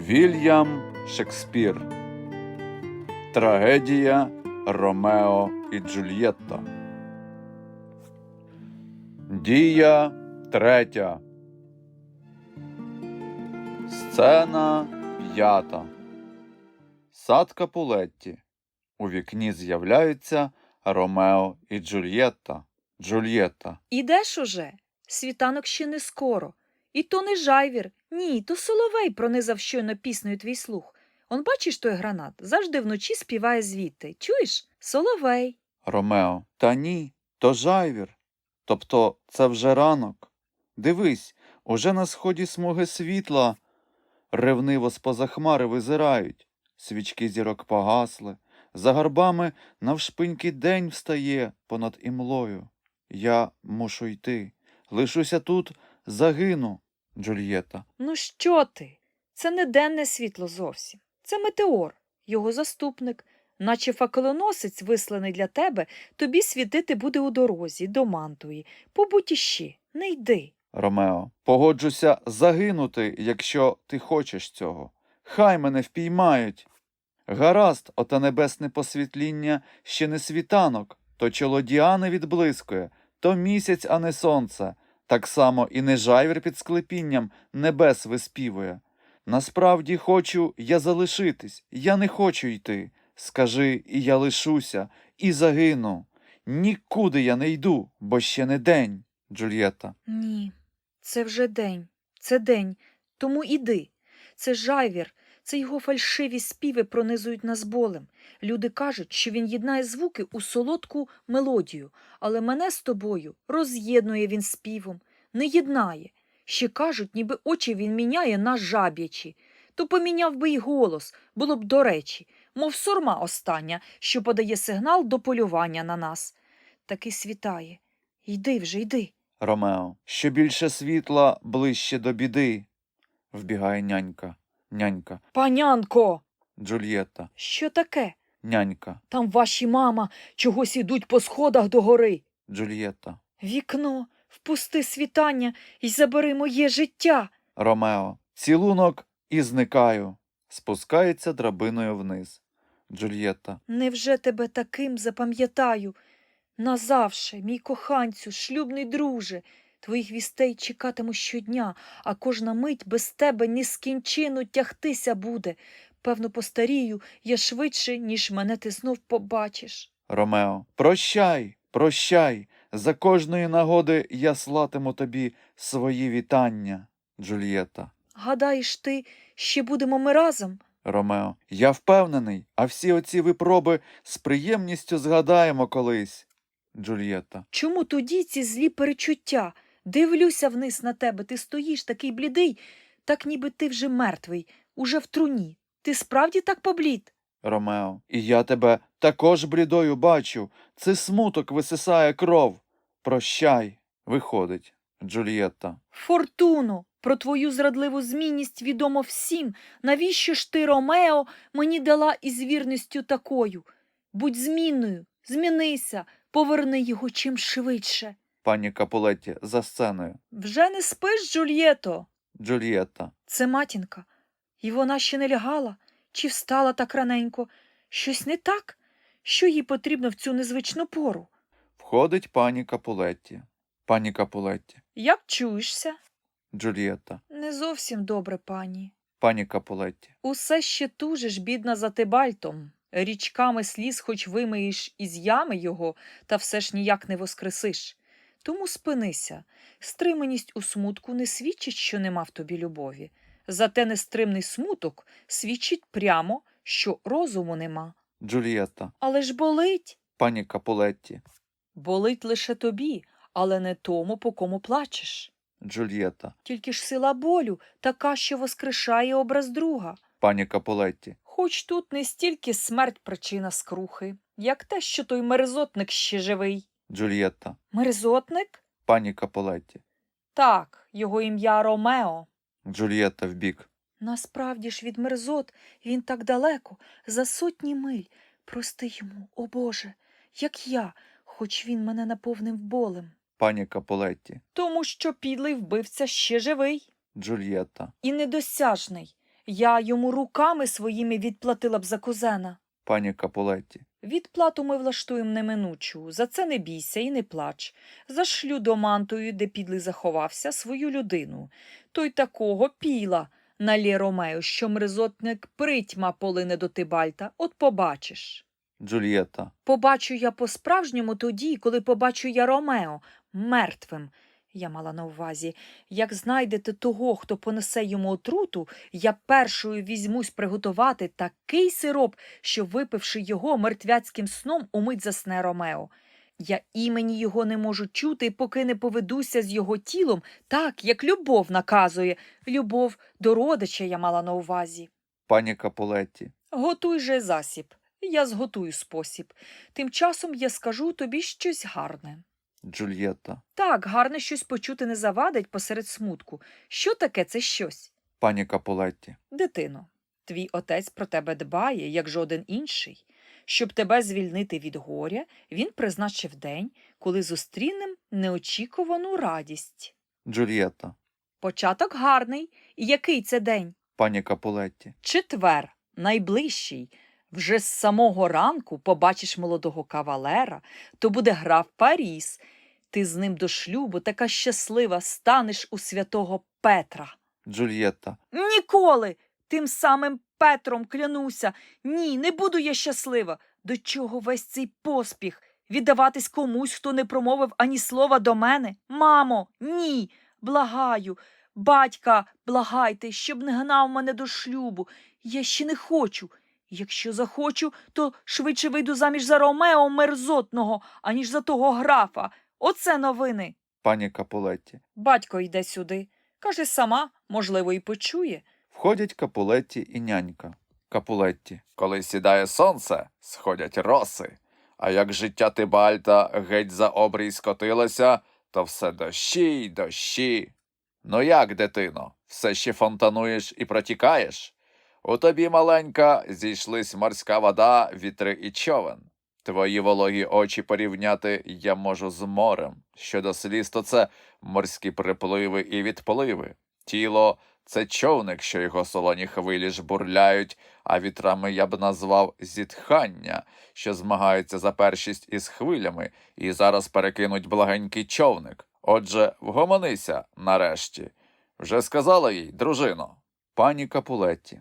Вільям Шекспір. Трагедія Ромео і Джульєтта. Дія третя. Сцена п'ята. Сад Капулетті. У вікні з'являються Ромео і Джульєтта. Джульєтта. Ідеш уже? Світанок ще не скоро. І то не жайвір, ні, то соловей пронизав щойно піснею твій слух. Он бачиш той гранат, завжди вночі співає звідти. Чуєш? Соловей. Ромео. Та ні, то жайвір. Тобто це вже ранок. Дивись, уже на сході смуги світла. Ревниво з-поза хмари визирають. Свічки зірок погасли. За горбами навшпиньки день встає понад імлою. Я мушу йти. Лишуся тут, загину, Джульєта. Ну що ти? Це не денне світло зовсім. Це метеор, його заступник. Наче факелоносець, висланий для тебе, тобі світити буде у дорозі, до мантуї. Побудь іще, не йди. Ромео, погоджуся загинути, якщо ти хочеш цього. Хай мене впіймають. Гаразд, оте небесне посвітління ще не світанок, то чоло Діани відблискує, то місяць, а не сонце. Так само і не жайвір під склепінням небес виспівує. Насправді хочу я залишитись, я не хочу йти. Скажи, і я лишуся, і загину. Нікуди я не йду, бо ще не день, Джульєта. Ні, це вже день, це день, тому іди. Це жайвір, це його фальшиві співи пронизують нас болем. Люди кажуть, що він єднає звуки у солодку мелодію, але мене з тобою роз'єднує він співом, не єднає. Ще кажуть, ніби очі він міняє на жаб'ячі. То поміняв би й голос, було б до речі, мов сурма остання, що подає сигнал до полювання на нас. Таки світає. Йди вже, йди. Ромео, що більше світла, ближче до біди. Вбігає нянька. Нянька. Панянко, Джульєтта. що таке? Нянька. Там ваші мама чогось ідуть по сходах до гори. Джульєтта. Вікно, впусти світання і забери моє життя. Ромео. Цілунок і зникаю. Спускається драбиною вниз. Джульєтта. Невже тебе таким запам'ятаю? Назавше, мій коханцю, шлюбний друже, твоїх вістей чекатиму щодня, а кожна мить без тебе нескінченно тягтися буде. Певно, постарію я швидше, ніж мене ти знов побачиш. Ромео. Прощай, прощай. За кожної нагоди я слатиму тобі свої вітання. Джульєтта. Гадаєш ти, ще будемо ми разом? Ромео. Я впевнений, а всі оці випроби з приємністю згадаємо колись. Джульєтта. Чому тоді ці злі перечуття? Дивлюся вниз на тебе, ти стоїш такий блідий, так ніби ти вже мертвий, уже в труні. Ти справді так поблід? Ромео, і я тебе також блідою бачу. Це смуток висисає кров. Прощай, виходить. Джульєтта. Фортуно, про твою зрадливу змінність відомо всім. Навіщо ж ти, Ромео, мені дала із вірністю такою? Будь змінною, змінися, поверни його чим швидше. Пані Капулетті за сценою. Вже не спиш, Джульєто? Джульєтта. Це матінка. І вона ще не лягала, чи встала так раненько. Щось не так? Що їй потрібно в цю незвичну пору? Входить пані Капулетті. Пані Капулетті. Як чуєшся? Джульєтта. Не зовсім добре, пані. Пані Капулетті. Усе ще тужиш, бідна, за Тибальтом. Річками сліз хоч вимиєш із ями його, та все ж ніяк не воскресиш. Тому спинися. Стриманість у смутку не свідчить, що нема в тобі любові. Зате нестримний смуток свідчить прямо, що розуму нема. Джульєтта. Але ж болить. Пані Капулетті. Болить лише тобі, але не тому, по кому плачеш. Джульєтта. Тільки ж сила болю така, що воскрешає образ друга. Пані Капулетті. Хоч тут не стільки смерть причина скрухи, як те, що той мерзотник ще живий. Джульєтта. Мерзотник? Пані Капулетті. Так, його ім'я Ромео. Джульєтта вбік. Насправді ж від мерзот він так далеко, за сотні миль. Прости йому, о Боже, як я, хоч він мене наповнив болем. Пані Капулетті. Тому що підлий вбивця ще живий Джульєтта. і недосяжний. Я йому руками своїми відплатила б за кузена. Пані Капулетті. Відплату ми влаштуємо неминучу. За це не бійся і не плач. Зашлю до мантою, де підлий заховався, свою людину. Той такого піла на Ромео, що мерзотник притьма полине до Тибальта, от побачиш. Джульєтта. Побачу я по-справжньому тоді, коли побачу я Ромео мертвим. Я мала на увазі, як знайдете того, хто понесе йому отруту, я першою візьмусь приготувати такий сироп, що, випивши його мертвяцьким сном, умить засне Ромео. Я імені його не можу чути, поки не поведуся з його тілом, так, як любов наказує. Любов до родича я мала на увазі. Пані Капулетті. Готуй же засіб, я зготую спосіб. Тим часом я скажу тобі щось гарне. Джульєтта. Так, гарне щось почути не завадить посеред смутку. Що таке це щось? Пані Капулетті. Дитино, твій отець про тебе дбає, як жоден інший. Щоб тебе звільнити від горя, він призначив день, коли зустрінем неочікувану радість. Джульєтта. Початок гарний. І який це день? Пані Капулетті. Четвер, найближчий. Вже з самого ранку побачиш молодого кавалера, то буде граф Паріс. Ти з ним до шлюбу така щаслива станеш у святого Петра. Джульєтта. Ніколи! Тим самим Петром клянуся. Ні, не буду я щаслива. До чого весь цей поспіх? Віддаватись комусь, хто не промовив ані слова до мене? Мамо, ні. Благаю. Батька, благайте, щоб не гнав мене до шлюбу. Я ще не хочу. Якщо захочу, то швидше вийду заміж за Ромео мерзотного, аніж за того графа. Оце новини. Пані Капулетті. Батько йде сюди. Каже сама, можливо, і почує. Входять Капулетті і нянька. Капулетті. Коли сідає сонце, сходять роси. А як життя Тибальта геть за обрій скотилося, то все дощі й дощі. Ну як, дитино, все ще фонтануєш і протікаєш? У тобі, маленька, зійшлись морська вода, вітри і човен. Твої вологі очі порівняти я можу з морем. Щодо сліз, то це морські припливи і відпливи. Тіло це човник, що його солоні хвилі жбурляють, а вітрами я б назвав зітхання, що змагаються за першість із хвилями, і зараз перекинуть благенький човник. Отже, вгомонися нарешті. Вже сказала їй, дружино. Пані Капулетті.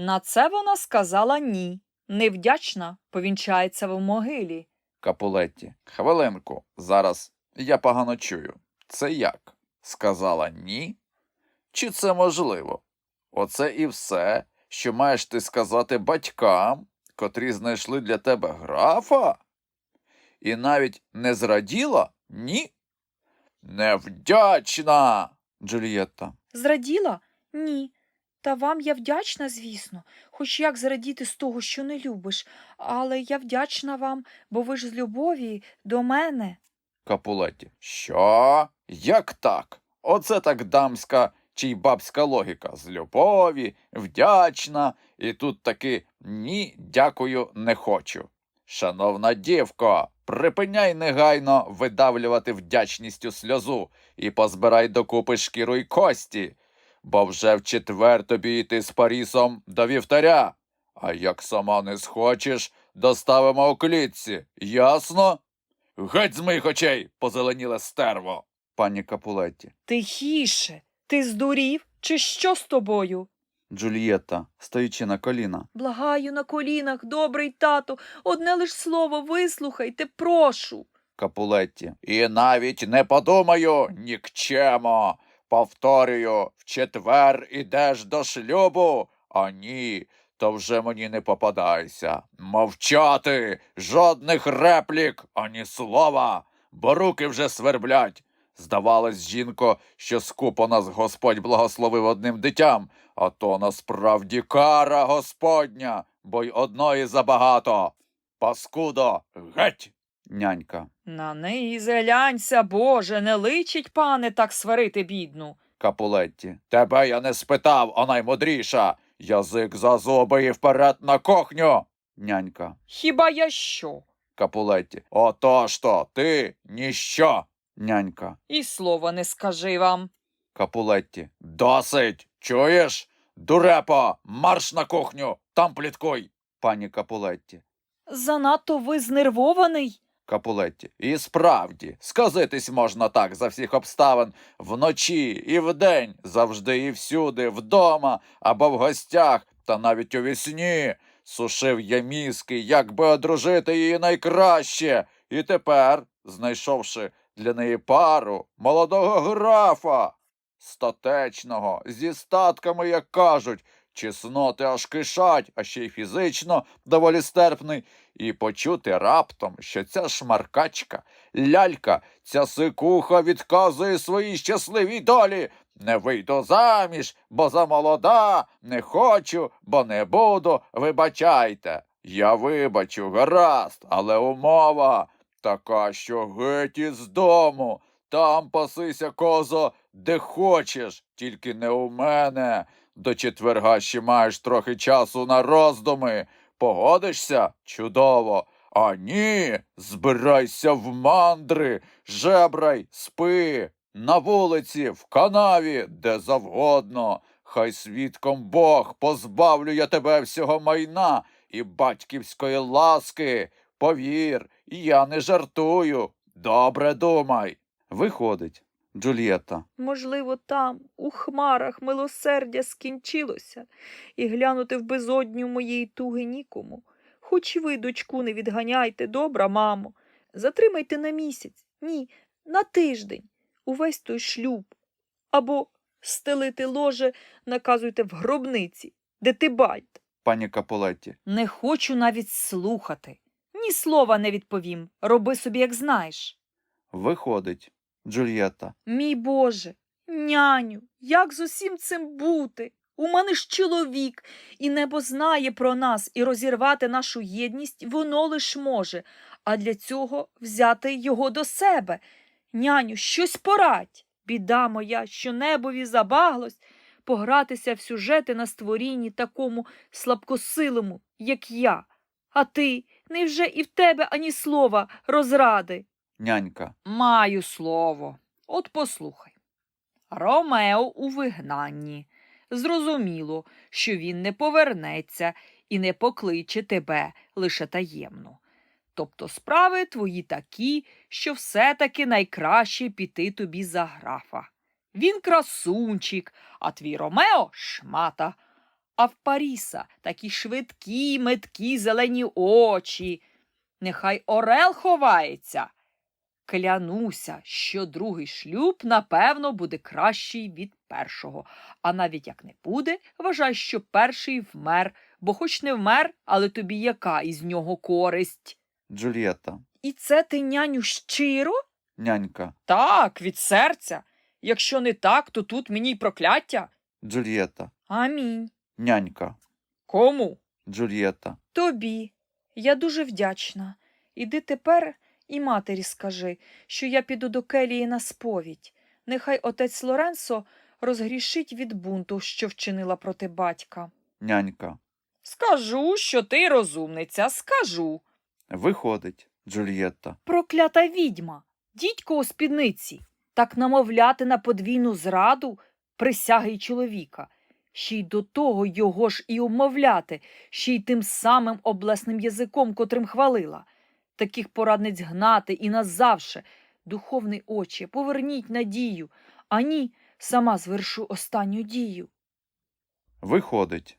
На це вона сказала ні. Невдячна повінчається в могилі. Капулетті. Хвилинку, зараз я погано чую. Це як? Сказала ні? Чи це можливо? Оце і все, що маєш ти сказати батькам, котрі знайшли для тебе графа? І навіть не зраділа? Ні? Невдячна. Джульєтта. Зраділа? Ні. Та вам я вдячна, звісно, хоч як зрадіти з того, що не любиш, але я вдячна вам, бо ви ж з любові до мене. Капулетті. Що? Як так? Оце так дамська чи й бабська логіка. З любові, вдячна, і тут таки ні, дякую, не хочу. Шановна дівко, припиняй негайно видавлювати вдячністю сльозу і позбирай докупи шкіру й кості, бо вже в четвер тобі йти з Парісом до вівтаря. А як сама не схочеш, доставимо у клітці, ясно? Геть з моїх очей, позеленіле стерво. Пані Капулетті. Тихіше, ти здурів? Чи що з тобою? Джульєтта, стоячи на коліна. Благаю на колінах, добрий тато, одне лиш слово вислухайте, прошу. Капулетті. І навіть не подумаю, нікчемо. Повторюю, в четвер ідеш до шлюбу, а ні, то вже мені не попадайся. Мовчати, жодних реплік, ані слова, бо руки вже сверблять. Здавалось, жінко, що скупо нас Господь благословив одним дитям, а то насправді кара Господня, бо й одної забагато. Паскудо, геть! Нянька. На неї зглянься, Боже, не личить, пане, так сварити бідну. Капулетті. Тебе я не спитав, а наймудріша. Язик за зуби і вперед на кухню. Нянька. Хіба я що? Капулетті. Отож то, ти ніщо. Нянька. І слова не скажи вам. Капулетті. Досить. Чуєш? Дурепо, марш на кухню, там пліткуй. Пані Капулетті. Занадто ви знервований. Капулетті. І справді, сказитись можна так за всіх обставин вночі і вдень, завжди і всюди, вдома або в гостях, та навіть у вісні. Сушив я мізки, як би одружити її найкраще. І тепер, знайшовши для неї пару молодого графа, статечного, зі статками, як кажуть, чесноти аж кишать, а ще й фізично доволі стерпний, і почути раптом, що ця шмаркачка, лялька, ця сикуха відказує своїй щасливій долі. Не вийду заміж, бо замолода, не хочу, бо не буду, вибачайте. Я вибачу, гаразд, але умова така, що геть із дому. Там пасися, козо, де хочеш, тільки не у мене. До четверга ще маєш трохи часу на роздуми. Погодишся? Чудово. А ні, збирайся в мандри, жебрай, спи, на вулиці, в канаві, де завгодно. Хай свідком Бог позбавлю я тебе всього майна і батьківської ласки. Повір, я не жартую. Добре думай. Виходить, Джульєтта. Можливо, там, у хмарах, милосердя скінчилося, і глянути в безодню моєї туги нікому. Хоч ви, дочку, не відганяйте, добра, мамо. Затримайте на місяць, ні, на тиждень, увесь той шлюб. Або стелити ложе наказуйте в гробниці, де ти бать. Пані Капулетті. Не хочу навіть слухати. Ні слова не відповім. Роби собі, як знаєш. Виходить, Джульєтта. Мій Боже, няню, як з усім цим бути? У мене ж чоловік, і небо знає про нас, і розірвати нашу єдність воно лиш може, а для цього взяти його до себе. Няню, щось порадь. Біда моя, що небові забаглось погратися в сюжети на створінні такому слабкосилому, як я. А ти, невже і в тебе ані слова розради? Нянька. Маю слово. От послухай. Ромео у вигнанні. Зрозуміло, що він не повернеться і не покличе тебе лише таємно. Тобто справи твої такі, що все-таки найкраще піти тобі за графа. Він красунчик, а твій Ромео шмата. А в Паріса такі швидкі, меткі зелені очі. Нехай Орел ховається. Клянуся, що другий шлюб, напевно, буде кращий від першого. А навіть як не буде, вважай, що перший вмер, бо хоч не вмер, але тобі яка із нього користь. Джульєтта. І це ти, няню, щиро? Нянька. Так, від серця. Якщо не так, то тут мені й прокляття. Джульєтта. Амінь. Нянька. Кому? Джульєтта. Тобі. Я дуже вдячна. Іди тепер і матері скажи, що я піду до Келії на сповідь. Нехай отець Лоренсо розгрішить від бунту, що вчинила проти батька. Нянька. Скажу, що ти розумниця, скажу. Виходить, Джульєтта. Проклята відьма, дідько у спідниці, так намовляти на подвійну зраду присяги й чоловіка, ще й до того його ж і умовляти, ще й тим самим облесним язиком, котрим хвалила. Таких порадниць гнати і назавше. Духовний очі, поверніть надію, а ні, сама звершу останню дію. Виходить.